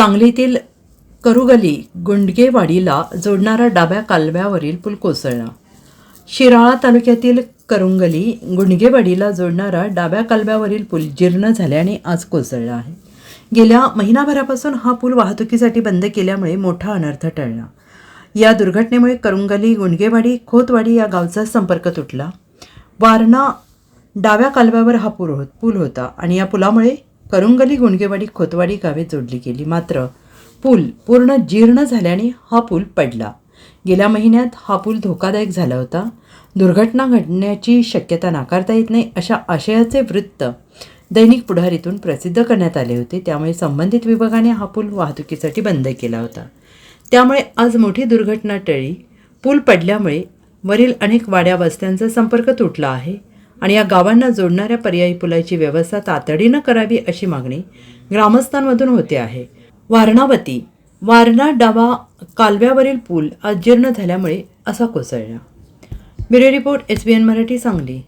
सांगलीतील करुगली गुंडगेवाडीला जोडणारा डाव्या कालव्यावरील पूल कोसळला. शिराळा तालुक्यातील करुंगली गुंडगेवाडीला जोडणारा डाव्या कालव्यावरील पूल जीर्ण झाल्याने आज कोसळला आहे. गेल्या महिनाभरापासून हा पूल वाहतुकीसाठी बंद केल्यामुळे मोठा अनर्थ टळला. या दुर्घटनेमुळे करुंगली गुंडगेवाडी खोतवाडी या गावचा संपर्क तुटला. वारणा डाव्या कालव्यावर हा पूल होत पूल होता आणि या पुलामुळे करुंगली गुणगेवाडी खोतवाडी गावे जोडली गेली. मात्र पूल पूर्ण जीर्ण झाल्याने हा पूल पडला. गेल्या महिन्यात हा पूल धोकादायक झाला होता. दुर्घटना घडण्याची शक्यता नाकारता येत नाही अशा आशयाचे वृत्त दैनिक पुढारीतून प्रसिद्ध करण्यात आले होते. त्यामुळे संबंधित विभागाने हा पूल वाहतुकीसाठी बंद केला होता. त्यामुळे आज मोठी दुर्घटना टळी. पूल पडल्यामुळे वरील अनेक वाड्या वस्त्यांचा संपर्क तुटला आहे. आणि या गावांना जोडणाऱ्या पर्यायी पुलाची व्यवस्था तातडीनं करावी अशी मागणी ग्रामस्थांमधून होते आहे. वारणावती वारणा डावा कालव्यावरील पूल अजीर्ण झाल्यामुळे असा कोसळला. Bureau report S B N Marathi Sangli.